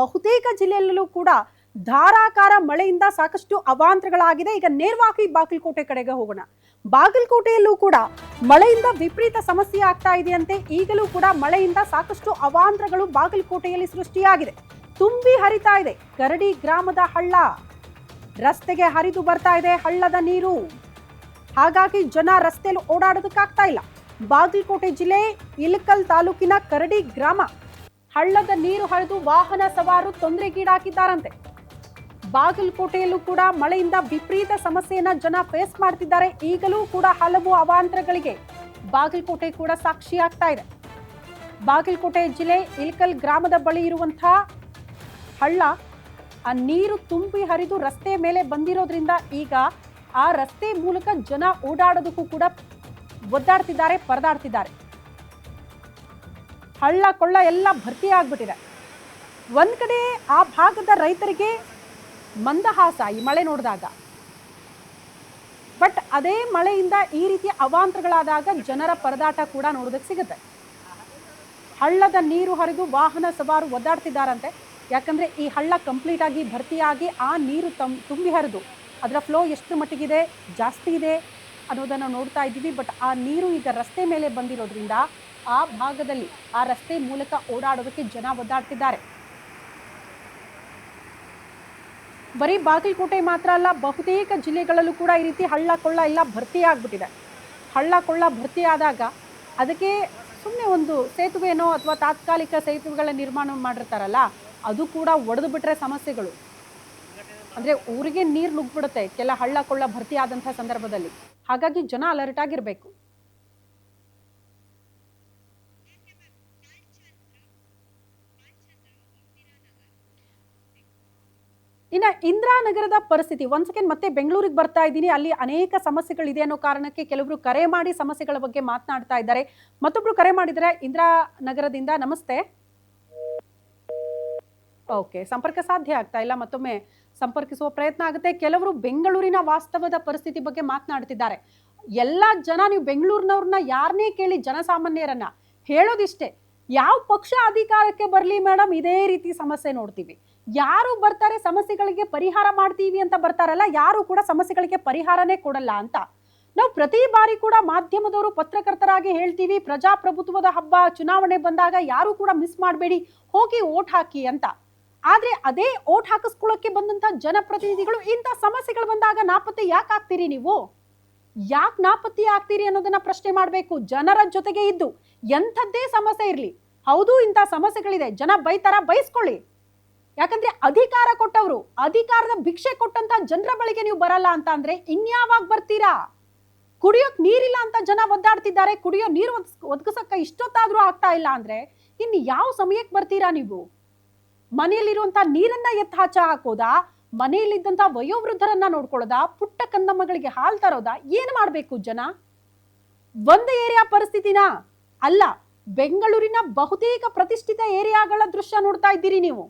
ಬಹುತೇಕ ಜಿಲ್ಲೆಯಲ್ಲೂ ಕೂಡ ಧಾರಾಕಾರ ಮಳೆಯಿಂದ ಸಾಕಷ್ಟು ಅವಾಂತರಗಳಾಗಿದೆ. ಈಗ ನೇರವಾಗಿ ಬಾಗಲಕೋಟೆ ಕಡೆಗೆ ಹೋಗೋಣ. ಬಾಗಲಕೋಟೆಯಲ್ಲೂ ಕೂಡ ಮಳೆಯಿಂದ ವಿಪರೀತ ಸಮಸ್ಯೆ ಆಗ್ತಾ ಇದೆಯಂತೆ. ಈಗಲೂ ಕೂಡ ಮಳೆಯಿಂದ ಸಾಕಷ್ಟು ಅವಾಂತರಗಳು ಬಾಗಲಕೋಟೆಯಲ್ಲಿ ಸೃಷ್ಟಿಯಾಗಿದೆ. ತುಂಬಿ ಹರಿತಾ ಇದೆ. ಕರಡಿ ಗ್ರಾಮದ ಹಳ್ಳ. ರಸ್ತೆಗೆ ಹರಿದು ಬರ್ತಾ ಇದೆ ಹಳ್ಳದ ನೀರು. ಹಾಗಾಗಿ ಜನ ರಸ್ತೆಯಲ್ಲಿ ಓಡಾಡೋದಕ್ಕಾಗ್ತಾ ಇಲ್ಲ. ಬಾಗಲಕೋಟೆ ಜಿಲ್ಲೆ ಇಲಕಲ್ ತಾಲೂಕಿನ ಕರಡಿ ಗ್ರಾಮ. ಹಳ್ಳದ ನೀರು ಹರಿದು ವಾಹನ ಸವಾರು ತೊಂದರೆಗೀಡಾಕಿದ್ದಾರಂತೆ ಬಾಗಲಕೋಟೆಯಲ್ಲೂ ಕೂಡ ಮಳೆಯಿಂದ ವಿಪರೀತ ಸಮಸ್ಯೆಯನ್ನ ಜನ ಫೇಸ್ ಮಾಡ್ತಿದ್ದಾರೆ. ಈಗಲೂ ಕೂಡ ಹಲವು ಅವಾಂತರಗಳಿಗೆ ಬಾಗಲಕೋಟೆ ಕೂಡ ಸಾಕ್ಷಿಯಾಗ್ತಾ ಇದೆ. ಬಾಗಲಕೋಟೆ ಜಿಲ್ಲೆ ಇಲ್ಕಲ್ ಗ್ರಾಮದ ಬಳಿ ಇರುವಂತಹ ಹಳ್ಳ, ಆ ನೀರು ತುಂಬಿ ಹರಿದು ರಸ್ತೆ ಮೇಲೆ ಬಂದಿರೋದ್ರಿಂದ ಈಗ ಆ ರಸ್ತೆ ಮೂಲಕ ಜನ ಓಡಾಡೋದಕ್ಕೂ ಕೂಡ ಒದ್ದಾಡ್ತಿದ್ದಾರೆ, ಪರದಾಡ್ತಿದ್ದಾರೆ. ಹಳ್ಳ ಕೊಳ್ಳ ಎಲ್ಲ ಭರ್ತಿ ಆಗ್ಬಿಟ್ಟಿದೆ. ಒಂದು ಕಡೆ ಆ ಭಾಗದ ರೈತರಿಗೆ ಮಂದಹಾಸ ಈ ಮಳೆ ನೋಡಿದಾಗ. ಬಟ್ ಅದೇ ಮಳೆಯಿಂದ ಈ ರೀತಿಯ ಅವಾಂತರಗಳಾದಾಗ ಜನರ ಪರದಾಟ ಕೂಡ ನೋಡೋದಕ್ಕೆ ಸಿಗುತ್ತೆ. ಹಳ್ಳದ ನೀರು ಹರಿದು ವಾಹನ ಸವಾರು ಒದ್ದಾಡ್ತಿದ್ದಾರಂತೆ. ಯಾಕಂದರೆ ಈ ಹಳ್ಳ ಕಂಪ್ಲೀಟ್ ಆಗಿ ಭರ್ತಿಯಾಗಿ ಆ ನೀರು ತಂ, ತುಂಬಿ ಹರಿದು ಅದರ ಫ್ಲೋ ಎಷ್ಟು ಮಟ್ಟಿಗಿದೆ, ಜಾಸ್ತಿ ಇದೆ ಅನ್ನೋದನ್ನು ನೋಡ್ತಾ ಇದ್ದೀವಿ. ಬಟ್ ಆ ನೀರು ಈಗ ರಸ್ತೆ ಮೇಲೆ ಬಂದಿರೋದ್ರಿಂದ ಆ ಭಾಗದಲ್ಲಿ ಆ ರಸ್ತೆ ಮೂಲಕ ಓಡಾಡೋದಕ್ಕೆ ಜನ ಒದ್ದಾಡ್ತಿದ್ದಾರೆ. ಬರೀ ಬಾಗಲಕೋಟೆ ಮಾತ್ರ ಅಲ್ಲ, ಬಹುತೇಕ ಜಿಲ್ಲೆಗಳಲ್ಲೂ ಕೂಡ ಈ ರೀತಿ ಹಳ್ಳ ಕೊಳ್ಳ ಎಲ್ಲ ಭರ್ತಿ ಆಗ್ಬಿಟ್ಟಿದೆ. ಹಳ್ಳ ಕೊಳ್ಳ ಭರ್ತಿ ಆದಾಗ ಅದಕ್ಕೆ ಸುಮ್ಮನೆ ಒಂದು ಸೇತುವೆನೋ ಅಥವಾ ತಾತ್ಕಾಲಿಕ ಸೇತುವೆಗಳ ನಿರ್ಮಾಣ ಮಾಡಿರ್ತಾರಲ್ಲ, ಅದು ಕೂಡ ಒಡೆದು ಬಿಟ್ಟರೆ ಸಮಸ್ಯೆಗಳು. ಅಂದ್ರೆ ಊರಿಗೆ ನೀರು ನುಗ್ಗಿಬಿಡುತ್ತೆ, ಕೆಲ ಹಳ್ಳ ಕೊಳ್ಳ ಭರ್ತಿ ಆದಂಥ ಸಂದರ್ಭದಲ್ಲಿ. ಹಾಗಾಗಿ ಜನ ಅಲರ್ಟ್ ಆಗಿರ್ಬೇಕು. ಇನ್ನ ಇಂದಿರಾನಗರದ ಪರಿಸ್ಥಿತಿ. ಒಂದ್ ಸೆಕೆಂಡ್ ಮತ್ತೆ ಬೆಂಗಳೂರಿಗೆ ಬರ್ತಾ ಇದ್ದೀನಿ. ಅಲ್ಲಿ ಅನೇಕ ಸಮಸ್ಯೆಗಳಿದೆ ಅನ್ನೋ ಕಾರಣಕ್ಕೆ ಕೆಲವರು ಕರೆ ಮಾಡಿ ಸಮಸ್ಯೆಗಳ ಬಗ್ಗೆ ಮಾತನಾಡ್ತಾ ಇದ್ದಾರೆ. ಮತ್ತೊಬ್ರು ಕರೆ ಮಾಡಿದ್ರೆ ಇಂದಿರಾನಗರದಿಂದ ನಮಸ್ತೆ. ಓಕೆ ಸಂಪರ್ಕ ಸಾಧ್ಯ ಆಗ್ತಾ ಇಲ್ಲ. ಮತ್ತೊಮ್ಮೆ ಸಂಪರ್ಕಿಸುವ ಪ್ರಯತ್ನ ಆಗುತ್ತೆ. ಕೆಲವರು ಬೆಂಗಳೂರಿನ ವಾಸ್ತವದ ಪರಿಸ್ಥಿತಿ ಬಗ್ಗೆ ಮಾತನಾಡ್ತಿದ್ದಾರೆ. ಎಲ್ಲ ಜನ ನೀವು ಬೆಂಗಳೂರಿನವ್ರನ್ನ ಯಾರನ್ನೇ ಕೇಳಿ ಜನಸಾಮಾನ್ಯರನ್ನ ಹೇಳೋದಿಷ್ಟೇ. ಯಾವ ಪಕ್ಷ ಅಧಿಕಾರಕ್ಕೆ ಬರಲಿ ಮೇಡಮ್ ಇದೇ ರೀತಿ ಸಮಸ್ಯೆ ನೋಡ್ತೀವಿ. ಯಾರು ಬರ್ತಾರೆ, ಸಮಸ್ಯೆಗಳಿಗೆ ಪರಿಹಾರ ಮಾಡ್ತೀವಿ ಅಂತ ಬರ್ತಾರಲ್ಲ, ಯಾರು ಕೂಡ ಸಮಸ್ಯೆಗಳಿಗೆ ಪರಿಹಾರನೇ ಕೊಡಲ್ಲ ಅಂತ. ನಾವು ಪ್ರತಿ ಬಾರಿ ಕೂಡ ಮಾಧ್ಯಮದವರು ಪತ್ರಕರ್ತರಾಗಿ ಹೇಳ್ತೀವಿ, ಪ್ರಜಾಪ್ರಭುತ್ವದ ಹಬ್ಬ, ಚುನಾವಣೆ ಬಂದಾಗ ಯಾರು ಕೂಡ ಮಿಸ್ ಮಾಡಬೇಡಿ, ಹೋಗಿ ಓಟ್ ಹಾಕಿ ಅಂತ. ಆದ್ರೆ ಅದೇ ಓಟ್ ಹಾಕಿಸ್ಕೊಳ್ಳೋಕೆ ಬಂದಂತ ಜನಪ್ರತಿನಿಧಿಗಳು ಇಂಥ ಸಮಸ್ಯೆಗಳು ಬಂದಾಗ ನಾಪತ್ತೆ ಯಾಕೆ ಆಗ್ತೀರಿ ನೀವು? ಯಾಕೆ ನಾಪತ್ತೆ ಆಗ್ತೀರಿ ಅನ್ನೋದನ್ನ ಪ್ರಶ್ನೆ ಮಾಡಬೇಕು. ಜನರ ಜೊತೆಗೆ ಇದ್ದು ಎಂಥದ್ದೇ ಸಮಸ್ಯೆ ಇರಲಿ. ಹೌದು, ಇಂಥ ಸಮಸ್ಯೆಗಳಿದೆ. ಜನ ಬೈತಾರ, ಬೈಸ್ಕೊಳ್ಳಿ. ಯಾಕಂದ್ರೆ ಅಧಿಕಾರ ಕೊಟ್ಟವರು, ಅಧಿಕಾರದ ಭಿಕ್ಷೆ ಕೊಟ್ಟಂತ ಜನರ ಬಳಿಗೆ ನೀವು ಬರಲ್ಲ ಅಂತ ಅಂದ್ರೆ ಇನ್ಯಾವಾಗ ಬರ್ತೀರಾ? ಕುಡಿಯೋಕ್ ನೀರಿಲ್ಲ ಅಂತ ಜನ ಒದ್ದಾಡ್ತಿದ್ದಾರೆ, ಕುಡಿಯೋ ನೀರು ಒದಗಿಸಕ್ಕ ಇಷ್ಟೊತ್ತಾದ್ರೂ ಆಗ್ತಾ ಇಲ್ಲ ಅಂದ್ರೆ ಇನ್ ಯಾವ ಸಮಯಕ್ಕೆ ಬರ್ತೀರಾ ನೀವು? ಮನೆಯಲ್ಲಿರುವಂತ ನೀರನ್ನ ಎತ್ತ ಹಚ್ಚ ಹಾಕೋದಾ? ಮನೆಯಲ್ಲಿದ್ದಂತ ವಯೋವೃದ್ಧರನ್ನ ನೋಡ್ಕೊಳ್ಳೋದಾ? ಪುಟ್ಟ ಕಂದಮ್ಮಗಳಿಗೆ ಹಾಲ್ ತರೋದಾ? ಏನ್ ಮಾಡ್ಬೇಕು ಜನ? ಒಂದು ಏರಿಯಾ ಪರಿಸ್ಥಿತಿನ? ಅಲ್ಲ, ಬೆಂಗಳೂರಿನ ಬಹುತೇಕ ಪ್ರತಿಷ್ಠಿತ ಏರಿಯಾಗಳ ದೃಶ್ಯ ನೋಡ್ತಾ ಇದ್ದೀರಿ ನೀವು.